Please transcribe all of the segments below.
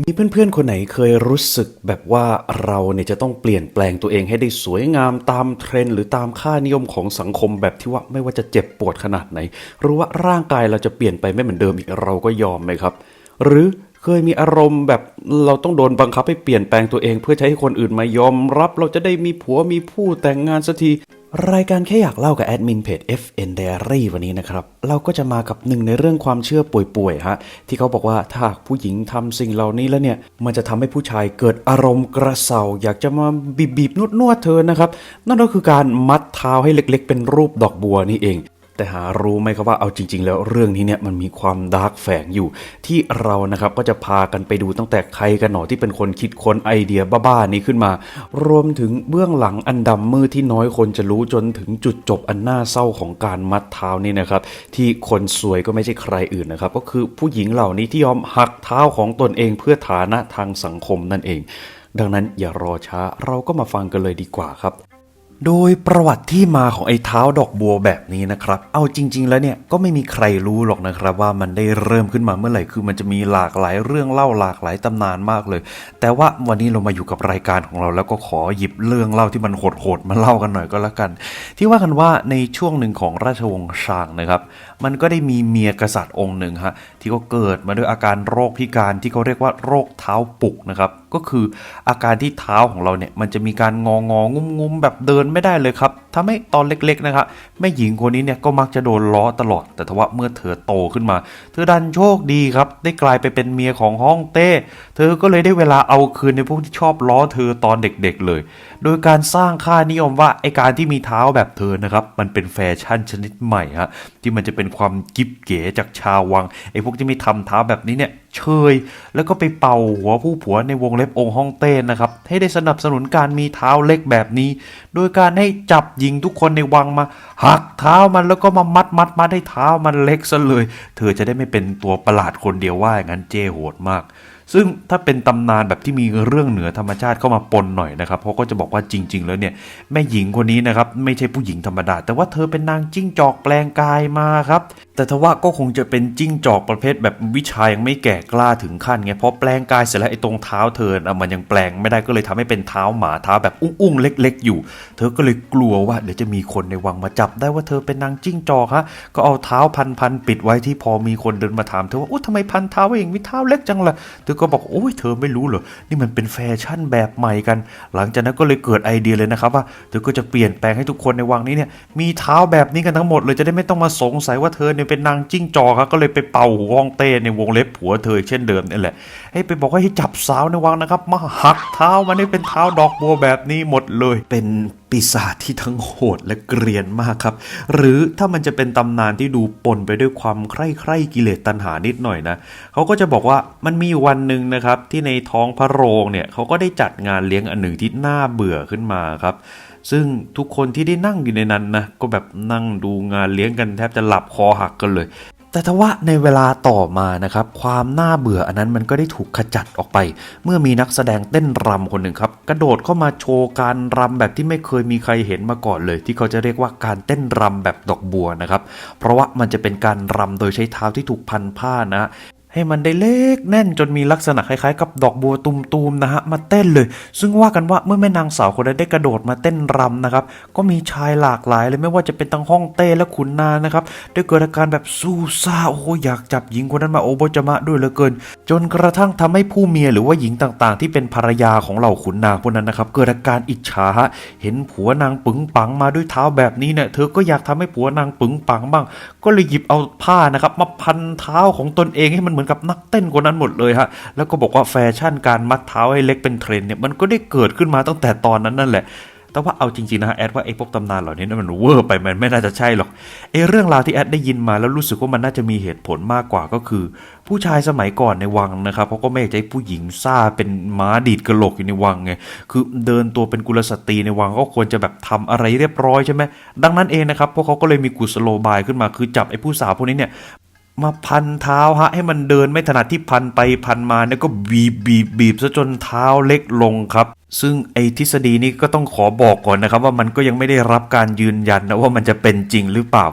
มีเพื่อนๆ คนไหนเคยรู้สึกแบบว่าเราเนี่ยจะต้องเปลี่ยนแปลงตัวเองให้ได้สวยงามตามเทรนด์หรือตามค่านิยมของสังคมแบบที่ว่าไม่ว่าจะเจ็บปวดขนาดไหน หรือว่าร่างกายเราจะเปลี่ยนไปไม่เหมือนเดิมอีกเราก็ยอมไหมครับ หรือเคยมีอารมณ์แบบเราต้องโดนบังคับให้เปลี่ยนแปลงตัวเอง เพื่อใช้ให้คนอื่นมายอมรับ เราจะได้มีผัวมีผู้แต่งงานสักที รายการแค่อยากเล่ากับแอดมินเพจ FN Diary วันนี้นะครับ เราก็จะมากับหนึ่งในเรื่องความเชื่อป่วยๆฮะที่เขาบอกว่าถ้าผู้หญิงทำสิ่งเหล่านี้แล้วเนี่ย มันจะทำให้ผู้ชายเกิดอารมณ์กระเซาอยากจะมาบีบๆนวดๆเธอนะครับ นั่นก็คือการมัดเท้าให้เล็กๆ เป็นรูปดอกบัวนี่เอง แต่หารู้ไหมครับว่าเอาจริง ๆ แล้วเรื่องนี้เนี่ยมันมีความดาร์กแฝงอยู่ ที่เรานะครับก็จะพากันไปดูตั้งแต่ใครกันหนอที่เป็นคนคิดค้นไอเดียบ้าๆนี้ขึ้นมา รวมถึงเบื้องหลังอันดำมืดที่น้อยคนจะรู้จนถึงจุดจบอันน่าเศร้าของการมัดเท้านี่นะครับที่คนสวยก็ไม่ใช่ใครอื่นนะครับก็คือผู้หญิงเหล่านี้ที่ยอมหักเท้าของตนเองเพื่อฐานะทางสังคมนั่นเอง ดังนั้นอย่ารอช้าเราก็มาฟังกันเลยดีกว่าครับ โดยประวัติที่มาของไอ้เท้าดอกบัวแบบนี้นะครับ เอาจริง ๆ แล้วเนี่ยก็ไม่มีใครรู้หรอกนะครับ ว่ามันได้เริ่มขึ้นมาเมื่อไหร่ คือมันจะมีหลากหลายเรื่องเล่าหลากหลายตำนานมากเลย แต่ว่าวันนี้เรามาอยู่กับรายการของเรา แล้วก็ขอหยิบเรื่องเล่าที่มันโหดๆมาเล่ากันหน่อยก็แล้วกัน ที่ว่ากันว่าในช่วงหนึ่งของราชวงศ์ชางนะครับ มันก็ได้มีเมียกษัตริย์องค์หนึ่งฮะที่เขาเกิดมาด้วยอาการโรคพิการที่เขาเรียกว่าโรคเท้าปุกนะครับ ก็คืออาการที่เท้าของเราเนี่ยมันจะมีการงององุ้มงุ้มแบบเดินไม่ได้เลยครับทำให้ตอนเล็กๆนะครับแม่หญิงคนนี้เนี่ยก็มักจะโดนล้อตลอด แต่ทว่าเมื่อเธอโตขึ้นมา เธอดันโชคดีครับ ได้กลายไปเป็นเมียของฮ่องเต้ เธอก็เลยได้เวลาเอาคืนในพวกที่ชอบล้อเธอตอนเด็กๆเลย โดยการสร้างค่านิยมว่าไอการที่มีเท้าแบบเธอนะครับมันเป็นแฟชั่นชนิดใหม่ฮะที่มันจะเป็นความกิ๊บเก๋จากชาววังไอพวกที่ไม่ทำเท้าแบบนี้เนี่ยเชย แล้วก็ไปเป่าหัวผู้ผัวในวงเล็บองค์ฮ่องเต้นะครับให้ได้สนับสนุนการมีเท้าเล็กแบบนี้ โดยการให้จับหญิงทุกคนในวังมา หักเท้ามันแล้วก็มามัดมัดมัดให้เท้ามันเล็กซะเลย เธอจะได้ไม่เป็นตัวประหลาดคนเดียวว่าอย่างนั้นเจ้โหดมาก ซึ่งถ้าเป็นตำนานแบบที่มีเรื่องเหนือธรรมชาติเข้ามาปนหน่อยนะครับเขาก็จะบอกว่าจริง ๆ แล้วเนี่ยแม่หญิงคนนี้นะครับไม่ใช่ผู้หญิงธรรมดา แต่ว่าเธอเป็นนางจิ้งจอกแปลงกายมาครับแต่ทว่าก็คงจะเป็นจิ้งจอกประเภทแบบวิชายังไม่แก่กล้าถึงขั้นไงเพราะแปลงกายเสร็จแล้วไอ้ตรงเท้าเธอน่ะมันยังแปลงไม่ได้ก็เลยทำให้เป็นเท้าหมาเท้าแบบอุ้งๆเล็ก ๆ อยู่ เธอก็เลยกลัวว่าเดี๋ยวจะมีคนในวังมาจับได้ว่าเธอเป็นนางจิ้งจอกฮะก็เอาเท้าพันๆปิดไว้ที่พอมีคนเดินมาถามเธอว่าโอ้ทำไมพันเท้าไว้องมีเท้าเล็กจังล่ะเธอก็บอกโอ้ยเธอไม่รู้เหรอ นี่มันเป็นแฟชั่นแบบใหม่กัน หลังจากนั้นก็เลยเกิดไอเดียเลยนะครับว่าเธอก็จะเปลี่ยนแปลงให้ทุกคนในวังนี้เนี่ยมีเท้าแบบนี้กันทั้งหมดเลยจะได้ไม่ต้องมาสงสัยว่าเธอเนี่ยเป็นนางจิ้งจอกครับก็เลยไปเป่าหูฮ่องเต้ในวงเล็บผัวเธอเช่นเดิมนี่แหละให้ไปบอกให้จับสาวในวังนะครับมาหักเท้ามันให้เป็นเท้าดอกบัวแบบนี้หมดเลยเป็น ปีศาจที่ทั้งโหดและเกรียนมากครับ หรือถ้ามันจะเป็นตำนานที่ดูปนไปด้วยความใคร่ใคร่กิเลสตัณหานิดหน่อยนะเขาก็จะบอกว่ามันมีวันหนึ่งนะครับที่ในท้องพระโรงเนี่ยเขาก็ได้จัดงานเลี้ยงอันหนึ่งที่น่าเบื่อขึ้นมาครับ ซึ่งทุกคนที่ได้นั่งอยู่ในนั้นนะก็แบบนั่งดูงานเลี้ยงกันแทบจะหลับคอหักกันเลย แต่ทว่าในเวลาต่อมานะครับ ความน่าเบื่ออันนั้นมันก็ได้ถูกขจัดออกไป เมื่อมีนักแสดงเต้นรำคนหนึ่งครับ กระโดดเข้ามาโชว์การรำแบบที่ไม่เคยมีใครเห็นมาก่อนเลย ที่เขาจะเรียกว่าการเต้นรำแบบดอกบัวนะครับ เพราะว่ามันจะเป็นการรำโดยใช้เท้าที่ถูกพันผ้านะ ให้มันได้เล็กแน่นจนมีลักษณะคล้ายๆ กับดอกบัวตุมๆนะฮะมาเต้นเลย ซึ่งว่ากันว่าเมื่อแม่นางสาวคนนั้นได้กระโดดมาเต้นรำนะครับ ก็มีชายหลากหลายเลยไม่ว่าจะเป็นทั้งห้องเต้และขุนนางนะครับได้เกิดอาการแบบสู้ซ่าโอ้อยากจับหญิงคนนั้นมาโอโบจามะด้วยเหลือเกิน จนกระทั่งทำให้ผู้เมียหรือว่าหญิงต่างๆ ที่เป็นภรรยาของเหล่าขุนนางพวกนั้นนะครับเกิดอาการอิจฉาฮะเห็นผัวนางปึงปังมาด้วยเท้าแบบนี้เนี่ยเธอก็อยากทำให้ผัวนางปึงปังบ้างก็เลยหยิบเอาผ้านะครับมาพันเท้าของตนเองให้มันเหมือนกับนักเต้นคนนั้นหมดเลยฮะแล้วก็บอกว่าแฟชั่นการมัดเท้าให้เล็กเป็นเทรนเนี่ยมันก็ได้เกิดขึ้นมาตั้งแต่ตอนนั้นนั่นแหละ แต่ว่าเอาจริงๆนะฮะแอดว่าไอ้พวกตำนานเหล่านี้นะมันเวอร์ไปมันไม่น่าจะใช่หรอกไอ้เรื่องราวที่แอดได้ยินมาแล้วรู้สึกว่ามันน่าจะมีเหตุผลมากกว่าก็คือ ผู้ชายสมัยก่อนในวังนะครับเขาก็ไม่อยากจะให้ผู้หญิงซ่าเป็นม้าดีดกระโหลกอยู่ในวังไงคือเดินตัวเป็นกุลสตรีในวังก็ควรจะแบบทำอะไรเรียบร้อยใช่ไหมดังนั้นเองนะครับพวกเขาก็เลยมีกุศโลบายขึ้นมาคือจับไอ้ผู้สาวพวกนี้เนี่ย มาพันเท้าฮะ ให้มันเดินไม่ถนัดที่พันไปพันมาเนี่ยก็บีบบีบบีบซะจนเท้าเล็กลงครับ ซึ่งไอ้ทฤษฎีนี้ก็ต้องขอบอกก่อนนะครับ ว่ามันก็ยังไม่ได้รับการยืนยันนะว่ามันจะเป็นจริงหรือเปล่า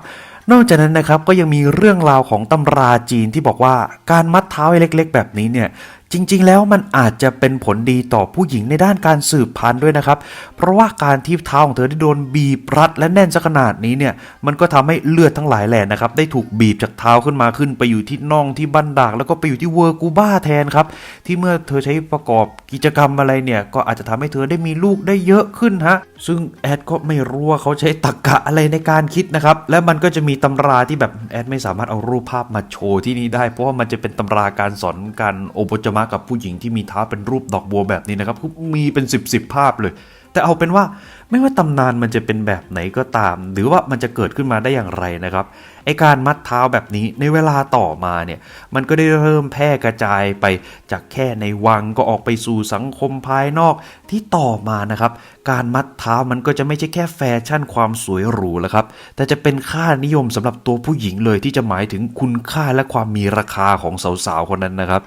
นอกจากนั้นนะครับก็ยังมีเรื่องราวของตำราจีนที่บอกว่าการมัดเท้าให้เล็ก ๆ แบบนี้เนี่ย จริง ๆ แล้วมันอาจจะเป็นผลดีต่อผู้หญิงในด้านการสืบพันธุ์ด้วยนะครับ เพราะว่าการที่เท้าของเธอได้โดนบีบรัดและแน่นซะขนาดนี้เนี่ย มันก็ทำให้เลือดทั้งหลายแหล่นะครับ ได้ถูกบีบจากเท้าขึ้นมาขึ้น ไปอยู่ที่น่องที่บั้นดาก แล้วก็ไปอยู่ที่เวอร์กูบ้าแทนครับ ที่เมื่อเธอใช้ประกอบกิจกรรมอะไรเนี่ย ก็อาจจะทำให้เธอได้มีลูกได้เยอะขึ้นฮะ ซึ่งแอดก็ไม่รู้ว่าเขาใช้ตรรกะอะไรในการคิดนะครับ และมันก็จะมีตำราที่แบบแอดไม่สามารถเอารูปภาพมาโชว์ที่นี่ได้ เพราะว่ามันจะเป็นตำราการสอนการโอปจมะกับผู้หญิงที่มีเท้าเป็นรูปดอกบัวแบบนี้นะครับมีเป็น 10บสภาพเลย แต่เอาเป็นว่าไม่ว่าตำนานมันจะเป็นแบบไหนก็ตาม หรือว่ามันจะเกิดขึ้นมาได้อย่างไรนะครับไอการมัดเท้าแบบนี้ในเวลาต่อมาเนี่ยมันก็ได้เริ่มแพร่กระจายไปจากแค่ในวังก็ออกไปสู่สังคมภายนอกที่ต่อมานะครับ การมัดเท้ามันก็จะไม่ใช่แค่แฟชั่นความสวยหรูแล้วครับ แต่จะเป็นค่านิยมสำหรับตัวผู้หญิงเลยที่จะหมายถึงคุณค่าและความมีราคาของสาวๆคนนั้นนะครับ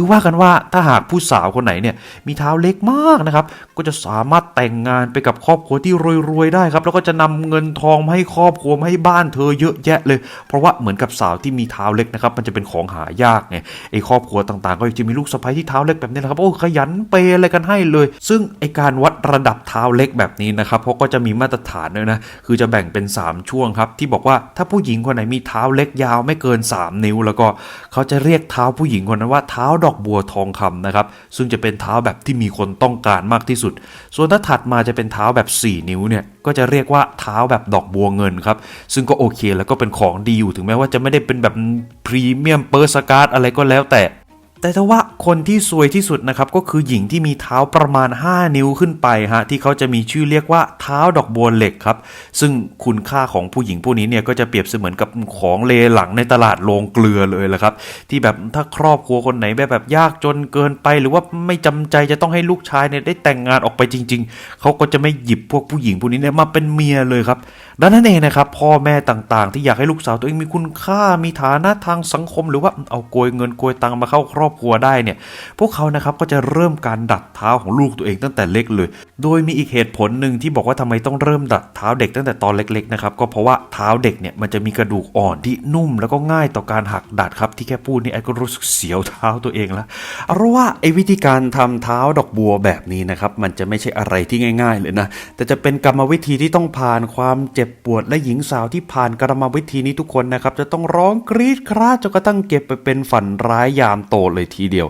คือว่ากันว่าถ้าหากผู้สาวคนไหนเนี่ยมีเท้าเล็กมากนะครับ ก็จะสามารถแต่งงานไปกับครอบครัวที่รวยๆได้ครับ แล้วก็จะนำเงินทองมาให้ครอบครัวมาให้บ้านเธอเยอะแยะเลย เพราะว่าเหมือนกับสาวที่มีเท้าเล็กนะครับ มันจะเป็นของหายากไงไอ้ครอบครัวต่างๆ ก็จะมีลูกสะใภ้ที่เท้าเล็กแบบนี้แหละครับโอ้ขยันเปอะไรกันให้เลย ซึ่งไอ้การวัดระดับเท้าเล็กแบบนี้นะครับเขาก็จะมีมาตรฐานด้วยนะคือจะแบ่งเป็น 3 ช่วงครับ ที่บอกว่าถ้าผู้หญิงคนไหนมีเท้าเล็กยาวไม่เกิน 3 นิ้ว แล้วก็เขาจะเรียกเท้าผู้หญิงคนนั้นว่าเท้าดอกบัวทองคำนะครับ ซึ่งจะเป็นเท้าแบบที่มีคนต้องการมากที่สุด ส่วนถ้าถัดมาจะเป็นเท้าแบบ 4 นิ้วเนี่ยก็จะเรียกว่าเท้าแบบดอกบัวเงินครับ ซึ่งก็โอเคแล้วก็เป็นของดีอยู่ถึงแม้ว่าจะไม่ได้เป็นแบบพรีเมียมเปอร์สการ์ดอะไรก็แล้วแต่ แต่ถ้าว่าคนที่ซวยที่สุดนะครับก็คือหญิงที่มีเท้าประมาณ 5 นิ้วขึ้นไปฮะที่เขาจะมีชื่อเรียกว่าเท้าดอกบัวเหล็กครับ ซึ่งคุณค่าของผู้หญิงผู้นี้เนี่ยก็จะเปรียบเสมือนกับของเลหลังในตลาดโรงเกลือเลยแหละครับ ที่แบบถ้าครอบครัวคนไหนแบบแบบยากจนเกินไป หรือว่าไม่จำใจจะต้องให้ลูกชายเนี่ยได้แต่งงานออกไปจริง ๆ เขาก็จะไม่หยิบพวกผู้หญิงพวกนี้เนี่ยมาเป็นเมียเลยครับดังนั้นเองนะครับพ่อแม่ต่างๆ ที่อยากให้ลูกสาวตัวเองมีคุณค่ามีฐานะทางสังคม หรือว่าเอาโกยเงินโกยตังมาเข้าครอบครัวได้เนี่ยพวกเขานะครับก็จะเริ่มการดัดเท้าของลูกตัวเองตั้งแต่เล็กเลย โดยมีอีกเหตุผลหนึ่งที่บอกว่าทำไมต้องเริ่มดัดเท้าเด็กตั้งแต่ตอนเล็กๆนะครับก็เพราะว่าเท้าเด็กเนี่ยมันจะมีกระดูกอ่อนที่นุ่ม แล้วก็ง่ายต่อการหักดัดครับที่แค่พูดนี่ไอ้ก็รู้สึกเสียวเท้าตัวเองล้วเอาเป็นว่าไอ้วิธีการทำเท้าดอกบัวแบบนี้นะครับมันจะไม่ใช่อะไรที่ง่าย ๆ เลยนะแต่จะเป็นกรรมวิธีที่ต้องผ่านความเจ็บปวดและหญิงสาวที่ผ่านกรรมวิธีนี้ทุกคนนะครับจะต้องร้องกรีดคราดจนกระทั่งเก็บไปเป็นฝันร้ายยามโตเลยทีเดียว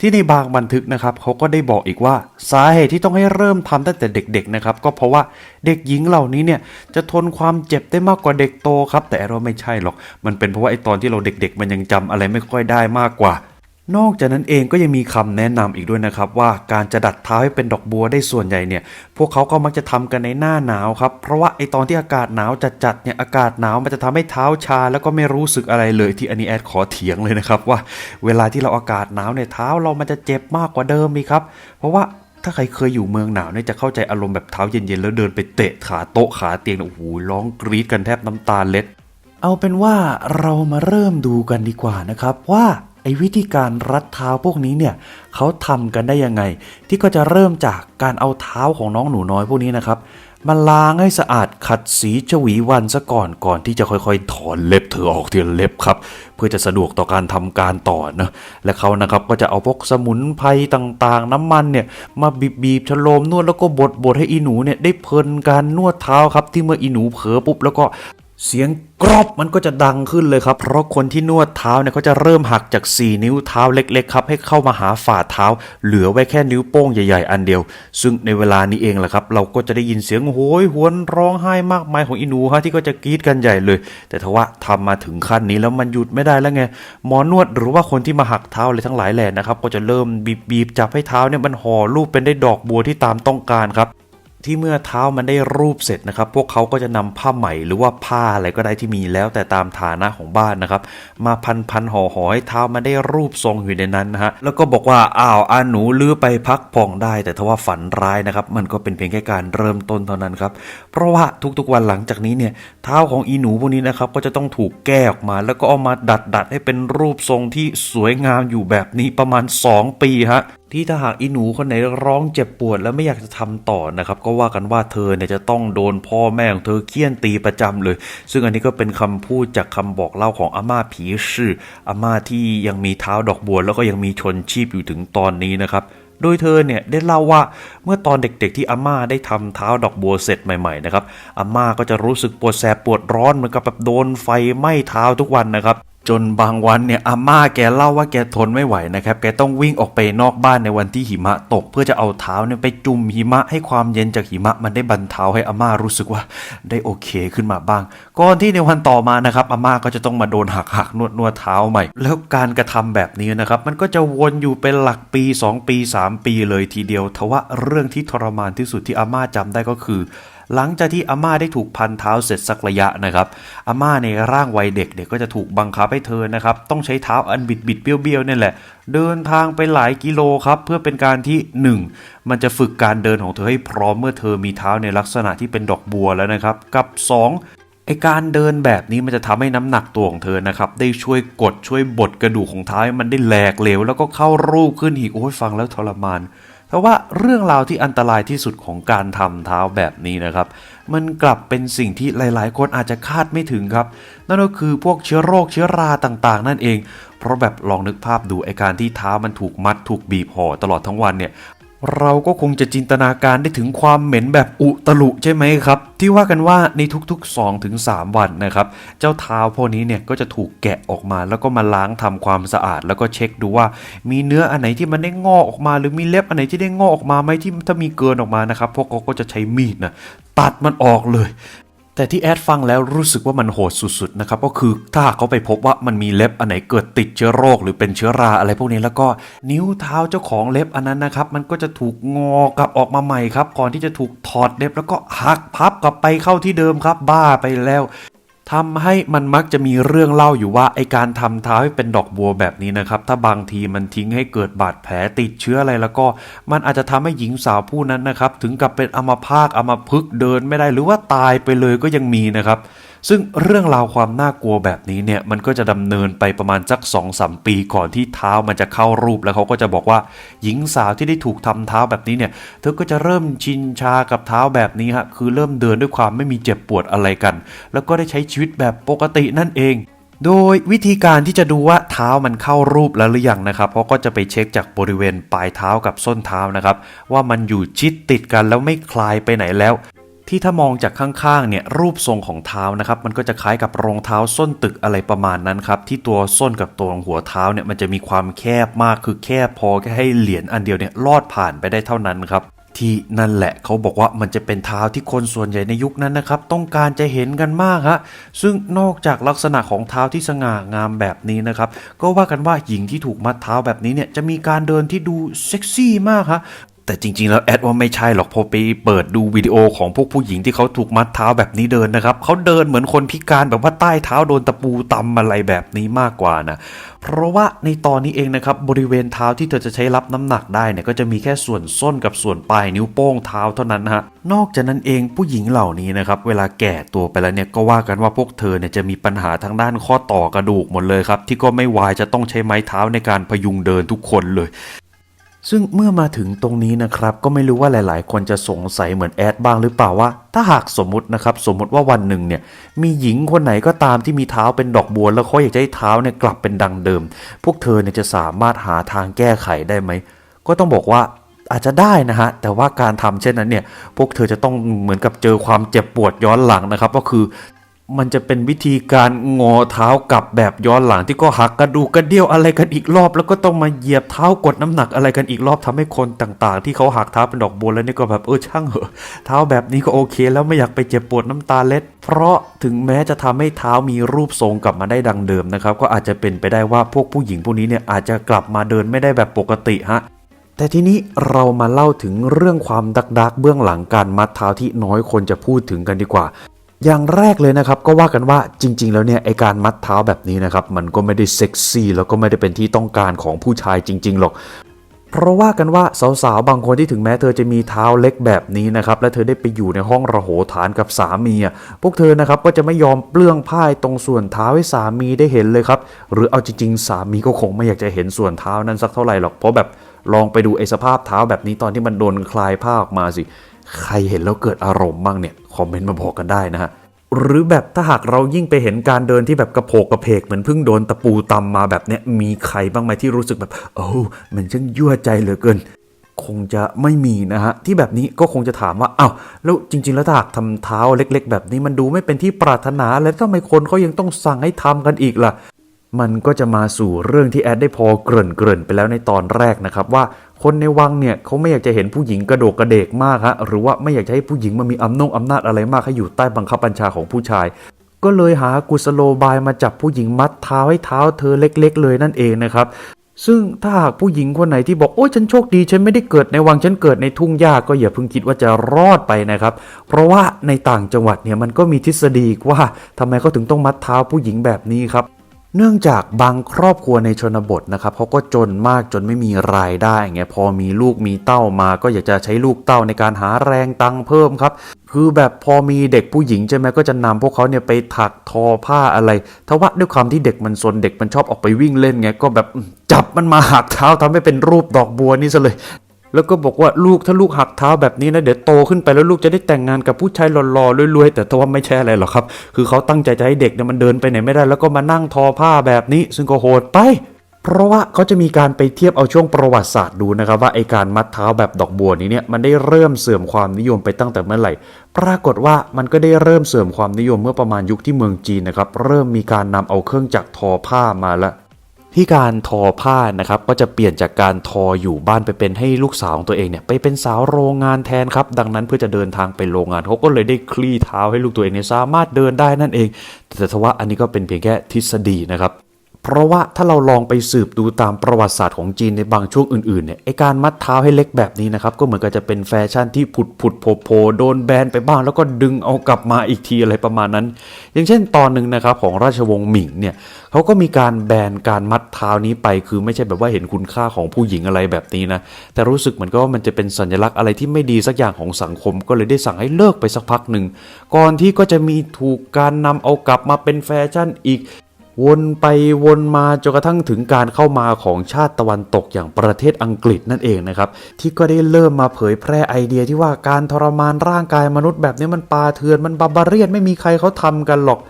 ที่ในบางบันทึกนะครับเขาก็ได้บอกอีกว่าสาเหตุที่ต้องให้เริ่มทำตั้งแต่เด็กๆนะครับก็เพราะว่าเด็กหญิงเหล่านี้เนี่ยจะทนความเจ็บได้มากกว่าเด็กโตครับแต่เราไม่ใช่หรอก มันเป็นเพราะว่าไอ้ตอนที่เราเด็ก ๆ มันยังจำอะไรไม่ค่อยได้มากกว่า นอกจากนั้นเองก็ยังมีคำแนะนำอีกด้วยนะครับว่าการจะดัดเท้าให้เป็นดอกบัวได้ส่วนใหญ่เนี่ยพวกเขาก็มักจะทำกันในหน้าหนาวครับเพราะว่าไอตอนที่อากาศหนาวจัดๆเนี่ยอากาศหนาวมันจะทำให้เท้าชา แล้วก็ไม่รู้สึกอะไรเลยที่อันนี้แอดขอเถียงเลยนะครับว่าเวลาที่เราอากาศหนาวเนี่ยเท้าเรามันจะเจ็บมากกว่าเดิมอีกครับ เพราะว่าถ้าใครเคยอยู่เมืองหนาวเนี่ยจะเข้าใจอารมณ์แบบเท้าเย็นๆแล้วเดินไปเตะขาโต๊ะขาเตียงโอ้โหร้องกรี๊ดกันแทบน้ำตาเล็ดเอาเป็นว่าเรามาเริ่มดูกันดีกว่านะครับว่าไอ้วิธีการรัดเท้าพวกนี้เนี่ยเขาทำกันได้ยังไง ที่ก็จะเริ่มจากการเอาเท้าของน้องหนูน้อยพวกนี้นะครับมาล้างให้สะอาดขัดสีชวีวันซะก่อนก่อนที่จะค่อยๆ ถอนเล็บเธอออกทีละเล็บครับ เพื่อจะสะดวกต่อการทำการต่อนะและเขานะครับก็จะเอาพวกสมุนไพรต่างๆ น้ำมันเนี่ยมาบีบๆชโลมนวดแล้วก็บดบดๆให้อีหนูเนี่ยได้เพลินการนวดเท้าครับที่เมื่ออีหนูเผลอปุ๊บแล้วก็ เสียงกรอบมันก็จะดังขึ้นเลยครับ เพราะคนที่นวดเท้าเนี่ยเขาจะเริ่มหักจาก 4 นิ้วเท้าเล็กๆครับให้เข้ามาหาฝ่าเท้า เหลือไว้แค่นิ้วโป้งใหญ่ๆ อันเดียว ซึ่งในเวลานี้เองแหละครับ เราก็จะได้ยินเสียงโหยหวนร้องไห้มากมายของอินูฮะที่ก็จะกรีดกันใหญ่เลย แต่ทว่าทำมาถึงขั้นนี้แล้วมันหยุดไม่ได้แล้วไงหมอนวดหรือว่าคนที่มาหักเท้าอะไรทั้งหลายแหล่นะครับก็จะเริ่มบีบๆจับให้เท้าเนี่ยมันห่อรูปเป็นได้ดอกบัวที่ตามต้องการครับ ที่เมื่อเท้ามันได้รูปเสร็จนะครับ พวกเขาก็จะนำผ้าไหมหรือว่าผ้าอะไรก็ได้ที่มีแล้วแต่ตามฐานะของบ้านนะครับ มาพันพันห่อห่อให้เท้ามันได้รูปทรงอยู่ในนั้นนะฮะแล้วก็บอกว่าอ้าวอาหนูลื้อไปพักผ่องได้ แต่ทว่าฝันร้ายนะครับ มันก็เป็นเพียงแค่การเริ่มต้นเท่านั้นครับ เพราะว่าทุกๆวันหลังจากนี้เนี่ยเท้าของอีหนูพวกนี้นะครับก็จะต้องถูกแก้ออกมา แล้วก็เอามาดัดดัดให้เป็นรูปทรงที่สวยงามอยู่แบบนี้ประมาณ 2 ปีฮะ ที่ถ้าหากอีหนูคนไหนร้องเจ็บปวดแล้วไม่อยากจะทำต่อนะครับ ก็ว่ากันว่าเธอเนี่ยจะต้องโดนพ่อแม่ของเธอเคี่ยนตีประจำเลย ซึ่งอันนี้ก็เป็นคำพูดจากคำบอกเล่าของอาม่าผีชื่ออาม่าที่ยังมีเท้าดอกบัวแล้วก็ยังมีชนชีพอยู่ถึงตอนนี้นะครับโดยเธอเนี่ยได้เล่าว่าเมื่อตอนเด็กๆที่อาม่าได้ทำเท้าดอกบัวเสร็จใหม่ๆนะครับอาม่าก็จะรู้สึกปวดแสบปวดร้อนเหมือนกับแบบโดนไฟไหม้เท้าทุกวันนะครับ จนบางวันเนี่ยอาม่าแกเล่าว่าแกทนไม่ไหวนะครับ แกต้องวิ่งออกไปนอกบ้านในวันที่หิมะตก เพื่อจะเอาเท้าเนี่ยไปจุ่มหิมะให้ความเย็นจากหิมะมันได้บรรเทาให้อาม่ารู้สึกว่าได้โอเคขึ้นมาบ้าง ก่อนที่ในวันต่อมานะครับอาม่าก็จะต้องมาโดนหักหักนวดนวดเท้าใหม่ แล้วการกระทำแบบนี้นะครับมันก็จะวนอยู่เป็นหลักปี 2 ปี 3 ปีเลยทีเดียวทว่าเรื่องที่ทรมานที่สุดที่อาม่าจำได้ก็คือ หลังจากที่อาม่าได้ถูกพันเท้าเสร็จสักระยะนะครับอาม่าในร่างวัยเด็กเนี่ยก็จะถูกบังคับให้เธอนะครับต้องใช้เท้าอันบิดบิดๆเบี้ยวๆนี่แหละ เดินทางไปหลายกิโลครับเพื่อเป็นการที่ 1. มันจะฝึกการเดินของเธอให้พร้อมเมื่อเธอมีเท้าในลักษณะที่เป็นดอกบัวแล้วนะครับ กับ 2. ไอการเดินแบบนี้มันจะทำให้น้ำหนักตัวของเธอนะครับ ได้ช่วยกดช่วยบดกระดูกของเท้าให้มันได้แหลกเหลว แล้วก็เข้ารูปขึ้นอีกโอ้ยฟังแล้วทรมาน เพราะว่าเรื่องราวที่อันตรายที่สุดของการทำเท้าแบบนี้นะครับ มันกลับเป็นสิ่งที่หลายๆ คนอาจจะคาดไม่ถึงครับ นั่นก็คือพวกเชื้อโรคเชื้อราต่างๆ นั่นเอง เพราะแบบลองนึกภาพดูไอการที่เท้ามันถูกมัดถูกบีบห่อตลอดทั้งวันเนี่ย เราก็คงจะจินตนาการได้ถึงความเหม็นแบบอุตลุใช่ไหมครับ ที่ว่ากันว่าในทุกๆ 2-3ถึง3วันนะครับ เจ้าเท้าพวกนี้เนี่ยก็จะถูกแกะออกมาแล้วก็มาล้างทำความสะอาด แล้วก็เช็คดูว่า มีเนื้ออันไหนที่มันได้งอกออกมา หรือมีเล็บอันไหนที่ได้งอกออกมาไหมที่ถ้ามีเกินออกมานะครับพวกเขาก็จะใช้มีดนะตัดมันออกเลย แต่ที่แอดฟังแล้วรู้สึกว่ามันโหดสุดๆนะครับก็คือถ้าหากเขาไปพบว่ามันมีเล็บอันไหนเกิดติดเชื้อโรคหรือเป็นเชื้อราอะไรพวกนี้แล้วก็นิ้วเท้าเจ้าของเล็บอันนั้นนะครับ มันก็จะถูกงอกลับออกมาใหม่ครับก่อนที่จะถูกถอดเล็บแล้วก็หักพับกลับไปเข้าที่เดิมครับบ้าไปแล้ว ทำให้มันมักจะมีเรื่องเล่าอยู่ว่าไอการทำเท้าให้เป็นดอกบัวแบบนี้นะครับ ถ้าบางทีมันทิ้งให้เกิดบาดแผลติดเชื้ออะไรแล้วก็ มันอาจจะทำให้หญิงสาวผู้นั้นนะครับ ถึงกับเป็นอัมพาตอัมพฤกษ์เดินไม่ได้หรือว่าตายไปเลยก็ยังมีนะครับ ซึ่งเรื่องราวความน่ากลัวแบบนี้เนี่ยมันก็จะดำเนินไปประมาณสัก2อสปีก่อนที่เท้ามันจะเข้ารูปแล้วเขาก็จะบอกว่าหญิงสาวที่ได้ถูกทำเท้าแบบนี้เนี่ยเธอก็จะเริ่มชินชากับเท้าแบบนี้ฮะคือเริ่มเดินด้วยความไม่มีเจ็บปวดอะไรกัน แล้วก็ได้ใช้ชีวิตแบบปกตินั่นเอง โดยวิธีการที่จะดูว่าเท้ามันเข้ารูปแล้วหรือยังนะครับเขาก็จะไปเช็คจากบริเวณปลายเท้ากับส้นเท้านะครับว่ามันอยู่ชิดติดกันแล้วไม่คลายไปไหนแล้ว ที่ถ้ามองจากข้างๆเนี่ยรูปทรงของเท้านะครับมันก็จะคล้ายกับรองเท้าส้นตึกอะไรประมาณนั้นครับที่ตัวส้นกับตัวหัวเท้าเนี่ยมันจะมีความแคบมากคือแคบพอแค่ให้เหรียญอันเดียวเนี่ยลอดผ่านไปได้เท่านั้นครับที่นั่นแหละเขาบอกว่ามันจะเป็นเท้าที่คนส่วนใหญ่ในยุคนั้นนะครับต้องการจะเห็นกันมากฮะซึ่งนอกจากลักษณะของเท้าที่สง่างามแบบนี้นะครับก็ว่ากันว่าหญิงที่ถูกมัดเท้าแบบนี้เนี่ยจะมีการเดินที่ดูเซ็กซี่มากฮะ แต่จริง ๆ แล้วแอดว่าไม่ใช่หรอกพอไปเปิดดูวิดีโอของพวกผู้หญิงที่เขาถูกมัดเท้าแบบนี้เดินนะครับเขาเดินเหมือนคนพิการแบบว่าใต้เท้าโดนตะปูตำอะไรแบบนี้มากกว่านะเพราะว่าในตอนนี้เองนะครับบริเวณเท้าที่เธอจะใช้รับน้ำหนักได้เนี่ยก็จะมีแค่ส่วนส้นกับส่วนปลายนิ้วโป้งเท้าเท่านั้นฮะนอกจากนั้นเองผู้หญิงเหล่านี้นะครับเวลาแก่ตัวไปแล้วเนี่ยก็ว่ากันว่าพวกเธอเนี่ยจะมีปัญหาทางด้านข้อต่อกระดูกหมดเลยครับที่ก็ไม่วายจะต้องใช้ไม้เท้าในการพยุงเดินทุกคนเลย ซึ่งเมื่อมาถึงตรงนี้นะครับ ก็ไม่รู้ว่าหลาย ๆ คนจะสงสัยเหมือนแอดบ้างหรือเปล่าว่า ถ้าหากสมมตินะครับ สมมติว่าวันหนึ่งเนี่ย มีหญิงคนไหนก็ตามที่มีเท้าเป็นดอกบัว แล้วเขาอยากจะให้เท้าเนี่ยกลับเป็นดังเดิม พวกเธอเนี่ยจะสามารถหาทางแก้ไขได้ไหม ก็ต้องบอกว่าอาจจะได้นะฮะ แต่ว่าการทำเช่นนั้นเนี่ย พวกเธอจะต้องเหมือนกับเจอความเจ็บปวดย้อนหลังนะครับ ก็คือ มันจะเป็นวิธีการงอเท้ากลับแบบย้อนหลังที่ก็หักกระดูกกระเดี่ยวอะไรกันอีกรอบ แล้วก็ต้องมาเหยียบเท้ากดน้ำหนักอะไรกันอีกรอบทำให้คนต่าง ๆ ที่เขาหักเท้าเป็นดอกบัวแล้วนี่ก็แบบเออช่างเหอะ เท้าแบบนี้ก็โอเค แล้วไม่อยากไปเจ็บปวดน้ำตาเล็ด เพราะถึงแม้จะทำให้เท้ามีรูปทรงกลับมาได้ดังเดิมนะครับก็อาจจะเป็นไปได้ว่าพวกผู้หญิงพวกนี้เนี่ยอาจจะกลับมาเดินไม่ได้แบบปกติฮะแต่ทีนี้เรามาเล่าถึงเรื่องความดักดักๆเบื้องหลังการมัดเท้าที่น้อยคนจะพูดถึงกันดีกว่า อย่างแรกเลยนะครับก็ว่ากันว่าจริง ๆ แล้วเนี่ยไอการมัดเท้าแบบนี้นะครับมันก็ไม่ได้เซ็กซี่แล้วก็ไม่ได้เป็นที่ต้องการของผู้ชายจริง ๆ หรอก เพราะว่ากันว่าสาวๆบางคนที่ถึงแม้เธอจะมีเท้าเล็กแบบนี้นะครับและเธอได้ไปอยู่ในห้องระโหฐานกับสามีพวกเธอนะครับก็จะไม่ยอมเปลื้องผ้าตรงส่วนเท้าให้สามีได้เห็นเลยครับหรือเอาจริงๆ สามีก็คงไม่อยากจะเห็นส่วนเท้านั้นสักเท่าไหร่หรอกเพราะแบบลองไปดูไอสภาพเท้าแบบนี้ตอนที่มันโดนคลายผ้าออกมาสิ ใครเห็นแล้วเกิดอารมณ์บ้างเนี่ยคอมเมนต์มาบอกกันได้นะฮะหรือแบบถ้าหากเรายิ่งไปเห็นการเดินที่แบบกระโผกกระเพกเหมือนเพิ่งโดนตะปูตำมาแบบเนี้ยมีใครบ้างไหมที่รู้สึกแบบโอ้มันช่างยั่วใจเหลือเกิน คงจะไม่มีนะฮะที่แบบนี้ก็คงจะถามว่าอ้าวแล้วจริง ๆ แล้วถ้าหากทำเท้าเล็ก ๆ แบบนี้มันดูไม่เป็นที่ปรารถนาแล้วทำไมคนเขายังต้องสั่งให้ทำกันอีกล่ะ มันก็จะมาสู่เรื่องที่แอดได้พอเกริ่นเกริ่นๆไปแล้วในตอนแรกนะครับ ว่าคนในวังเนี่ยเขาไม่อยากจะเห็นผู้หญิงกระโดกกระเดกมากฮะหรือว่าไม่อยากจะให้ผู้หญิงมามีอำนงอำนาจอะไรมากให้อยู่ใต้บังคับบัญชาของผู้ชาย ก็เลยหากุสโลบายมาจับผู้หญิงมัดเท้าให้เท้าเธอเล็ก ๆ เลยนั่นเองนะครับซึ่งถ้าหากผู้หญิงคนไหนที่บอกโอ้ยฉันโชคดีฉันไม่ได้เกิดในวังฉันเกิดในทุ่งหญ้าก็อย่าเพิ่งคิดว่าจะรอดไปนะครับ เพราะว่าในต่างจังหวัดเนี่ยมันก็มีทฤษฎีว่าทำไมเขาถึงต้องมัดเท้าผู้หญิงแบบนี้ครับ เนื่องจากบางครอบครัวในชนบทนะครับเขาก็จนมากจนไม่มีรายได้ไงพอมีลูกมีเต้ามา ก็อยากจะใช้ลูกเต้าในการหาแรงตังเพิ่มครับ คือแบบพอมีเด็กผู้หญิงใช่ไหมก็จะนำพวกเขาเนี่ยไปถักทอผ้าอะไรทว่าด้วยความที่เด็กมันซนเด็กมันชอบออกไปวิ่งเล่นไงก็แบบจับมันมาหักเท้าทำให้เป็นรูปดอกบัวนี่ซะเลย แล้วก็บอกว่าลูกถ้าลูกหักเท้าแบบนี้นะเดี๋ยวโตขึ้นไปแล้วลูกจะได้แต่งงานกับผู้ชายหล่อๆรวยๆแต่ทว่าไม่ใช่อะไรหรอกครับ คือเขาตั้งใจจะให้เด็กเนี่ยมันเดินไปไหนไม่ได้ แล้วก็มานั่งทอผ้าแบบนี้ ซึ่งก็โหดไป เพราะว่าเขาจะมีการไปเทียบเอาช่วงประวัติศาสตร์ดูนะครับว่าไอการมัดเท้าแบบดอกบัวนี้เนี่ยมันได้เริ่มเสื่อมความนิยมไปตั้งแต่เมื่อไหร่ ปรากฏว่ามันก็ได้เริ่มเสื่อมความนิยมเมื่อประมาณยุคที่เมืองจีนนะครับเริ่มมีการนำเอาเครื่องจักรทอผ้ามาละ ที่การทอผ้านะครับก็จะเปลี่ยนจากการทออยู่บ้านไปเป็นให้ลูกสาวของตัวเองเนี่ยไปเป็นสาวโรงงานแทนครับ ดังนั้นเพื่อจะเดินทางไปโรงงานเขาก็เลยได้คลี่เท้าให้ลูกตัวเองเนี่ยสามารถเดินได้นั่นเอง แต่ทว่าอันนี้ก็เป็นเพียงแค่ทฤษฎีนะครับ เพราะว่าถ้าเราลองไปสืบดูตามประวัติศาสตร์ของจีนในบางช่วงอื่นๆเนี่ยไอการมัดเท้าให้เล็กแบบนี้นะครับก็เหมือนกับจะเป็นแฟชั่นที่ผุดผุดโผล่โผโดนแบนไปบ้างแล้วก็ดึงเอากลับมาอีกทีอะไรประมาณนั้น อย่างเช่นตอนหนึ่งนะครับของราชวงศ์หมิงเนี่ยเขาก็มีการแบนการมัดเท้านี้ไป คือไม่ใช่แบบว่าเห็นคุณค่าของผู้หญิงอะไรแบบนี้นะแต่รู้สึกเหมือนกับว่ามันจะเป็นสัญลักษณ์อะไรที่ไม่ดีสักอย่างของสังคม ก็เลยได้สั่งให้เลิกไปสักพักหนึ่งก่อนที่ก็จะมีถูกการนำเอากลับมาเป็นแฟชั่นอีก วนไปวนมาจนกระทั่งถึงการเข้ามาของชาติตะวันตกอย่างประเทศอังกฤษนั่นเองนะครับ ที่ก็ได้เริ่มมาเผยแพร่ไอเดียที่ว่าการทรมานร่างกายมนุษย์แบบนี้มันปาเถือนมันบาบาเรียนไม่มีใครเขาทำกันหรอก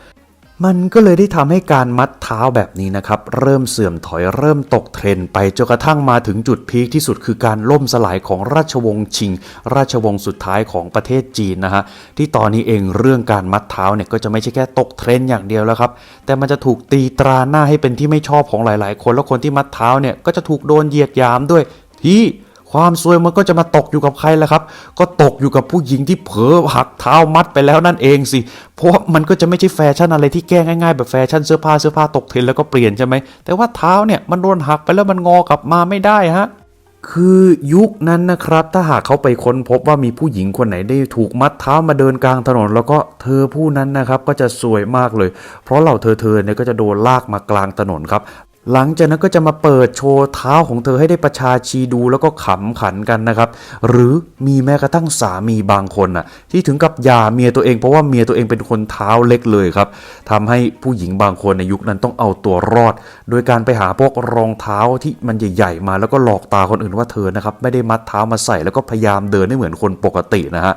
มันก็เลยได้ทำให้การมัดเท้าแบบนี้นะครับ เริ่มเสื่อมถอยเริ่มตกเทรนด์ไปจนกระทั่งมาถึงจุดพีคที่สุดคือการล่มสลายของราชวงศ์ชิง ราชวงศ์สุดท้ายของประเทศจีนนะฮะที่ตอนนี้เองเรื่องการมัดเท้าเนี่ยก็จะไม่ใช่แค่ตกเทรนด์อย่างเดียวแล้วครับ แต่มันจะถูกตีตราหน้าให้เป็นที่ไม่ชอบของหลาย ๆ คนแล้วคนที่มัดเท้าเนี่ยก็จะถูกโดนเหยียดยามด้วยที่ ความซวยมันก็จะมาตกอยู่กับใครล่ะครับ ก็ตกอยู่กับผู้หญิงที่เผลอหักเท้ามัดไปแล้วนั่นเองสิ เพราะมันก็จะไม่ใช่แฟชั่นอะไรที่แก้ง่ายๆ แบบแฟชั่นเสื้อผ้าเสื้อผ้าตกเทรนแล้วก็เปลี่ยนใช่ไหม แต่ว่าเท้าเนี่ยมันโดนหักไปแล้วมันงอกลับมาไม่ได้ฮะคือยุคนั้นนะครับ ถ้าหากเขาไปค้นพบว่ามีผู้หญิงคนไหนได้ถูกมัดเท้ามาเดินกลางถนน แล้วก็เธอผู้นั้นนะครับก็จะสวยมากเลย เพราะเหล่าเธอเธอเนี่ยก็จะโดนลากมากลางถนนครับ หลังจากนั้นก็จะมาเปิดโชว์เท้าของเธอให้ได้ประชาชีดูแล้วก็ขำขันกันนะครับ หรือมีแม้กระทั่งสามีบางคนน่ะที่ถึงกับหย่าเมียตัวเองเพราะว่าเมียตัวเองเป็นคนเท้าเล็กเลยครับทำให้ผู้หญิงบางคนในยุคนั้นต้องเอาตัวรอด โดยการไปหาพวกรองเท้าที่มันใหญ่ๆมาแล้วก็หลอกตาคนอื่นว่าเธอนะครับไม่ได้มัดเท้ามาใส่แล้วก็พยายามเดินให้เหมือนคนปกตินะฮะ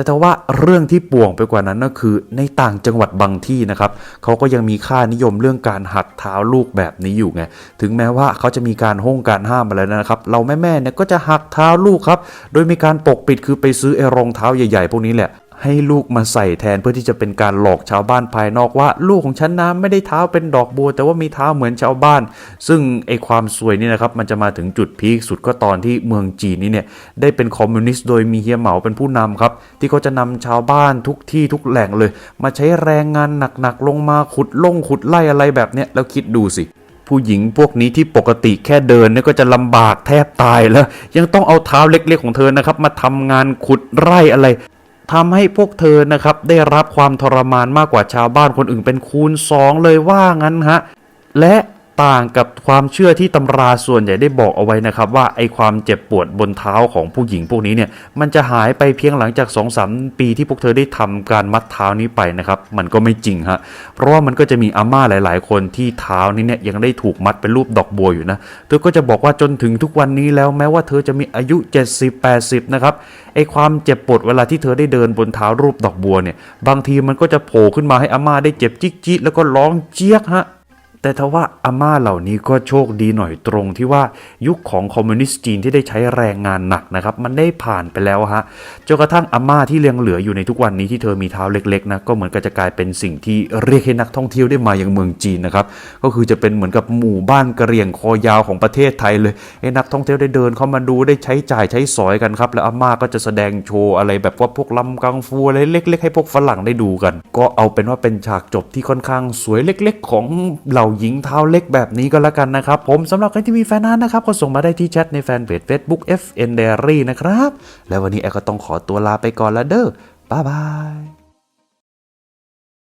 แต่แต่ว่าเรื่องที่ป่วงไปกว่านั้นก็คือ ในต่างจังหวัดบางที่นะครับเขาก็ยังมีค่านิยมเรื่องการหักเท้าลูกแบบนี้อยู่ไงถึงแม้ว่าเขาจะมีการห้องการห้ามอะไรแล้วนะครับเราแม่แม่เนี่ยก็จะหักเท้าลูกครับ โดยมีการปกปิดคือไปซื้อไอ้รองเท้าใหญ่ๆ พวกนี้แหละ ให้ลูกมาใส่แทนเพื่อที่จะเป็นการหลอกชาวบ้านภายนอกว่า ลูกของฉันนะไม่ได้เท้าเป็นดอกบัว แต่ว่ามีเท้าเหมือนชาวบ้าน ซึ่งไอความสวยนี่นะครับมันจะมาถึงจุดพีคสุดก็ตอนที่เมืองจีนนี่เนี่ยได้เป็นคอมมิวนิสต์โดยมีเฮียเหมาเป็นผู้นำครับ ที่เขาจะนำชาวบ้านทุกที่ทุกแหล่งเลย มาใช้แรงงานหนักๆลงมาขุดลงขุดไล่อะไรแบบเนี้ยแล้วคิดดูสิผู้หญิงพวกนี้ที่ปกติแค่เดินเนี่ยก็จะลำบากแทบตายแล้ว ยังต้องเอาเท้าเล็กๆของเธอนะครับ มาทำงานขุดไร่อะไร ทำให้พวกเธอนะครับได้รับความทรมานมากกว่าชาวบ้านคนอื่นเป็นคูณสองเลยว่างั้นฮะและ ต่างกับความเชื่อที่ตำราส่วนใหญ่ได้บอกเอาไว้นะครับ ว่าไอความเจ็บปวดบนเท้าของผู้หญิงพวกนี้เนี่ยมันจะหายไปเพียงหลังจาก2อสปีที่พวกเธอได้ทำการมัดเท้านี้ไปนะครับ มันก็ไม่จริงฮะเพราะว่ามันก็จะมีอาม่าหลาย ๆ คนที่เท้านี้เนี่ยยังได้ถูกมัดเป็นรูปดอกบัวอยู่นะเธอก็จะบอกว่าจนถึงทุกวันนี้แล้วแม้ว่าเธอจะมีอายุ 70-80 นะครับไอความเจ็บปวดเวลาที่เธอได้เดินบนเท้ารูปดอกบัวเนี่ยบางทีมันก็จะโผล่ขึ้นมาให้อาม่าได้เจ็บจิกจิแล้วก็ร้องเจี๊ยกฮะ แต่ทว่าอาม่าเหล่านี้ก็โชคดีหน่อยตรงที่ว่ายุคของคอมมิวนิสต์จีนที่ได้ใช้แรงงานหนักนะครับ มันได้ผ่านไปแล้วฮะจนกระทั่งอาม่าที่เลี้ยงเหลืออยู่ในทุกวันนี้ที่เธอมีเท้าเล็กๆนะก็เหมือนกับจะกลายเป็นสิ่งที่เรียกให้นักท่องเที่ยวได้มาอยังเมืองจีนนะครับก็คือจะเป็นเหมือนกับหมู่บ้านกระเรี่ยงคอยาวของประเทศไทยเลยให้นักท่องเที่ยวได้เดินเข้ามาดูได้ใช้จ่ายใช้สอยกันครับแล้วอาม่าก็จะแสดงโชว์อะไรแบบว่าพวกลำกังฟูอะไรเล็ก ๆ ให้พวกฝรั่งได้ดูกัน ก็เอาเป็นว่าเป็นฉากจบที่ค่อนข้างสวยเล็ก ๆ ของเหล่าหญิงเท้าเล็กแบบนี้ก็แล้วกันนะครับ ผมสำหรับใครที่มีแฟนนั้นนะครับ ก็ส่งมาได้ที่แชทในแฟนเพจ Facebook FN Diary นะครับ แล้ววันนี้แอร์ก็ต้องขอตัวลาไปก่อนละเด้อบ๊ายบาย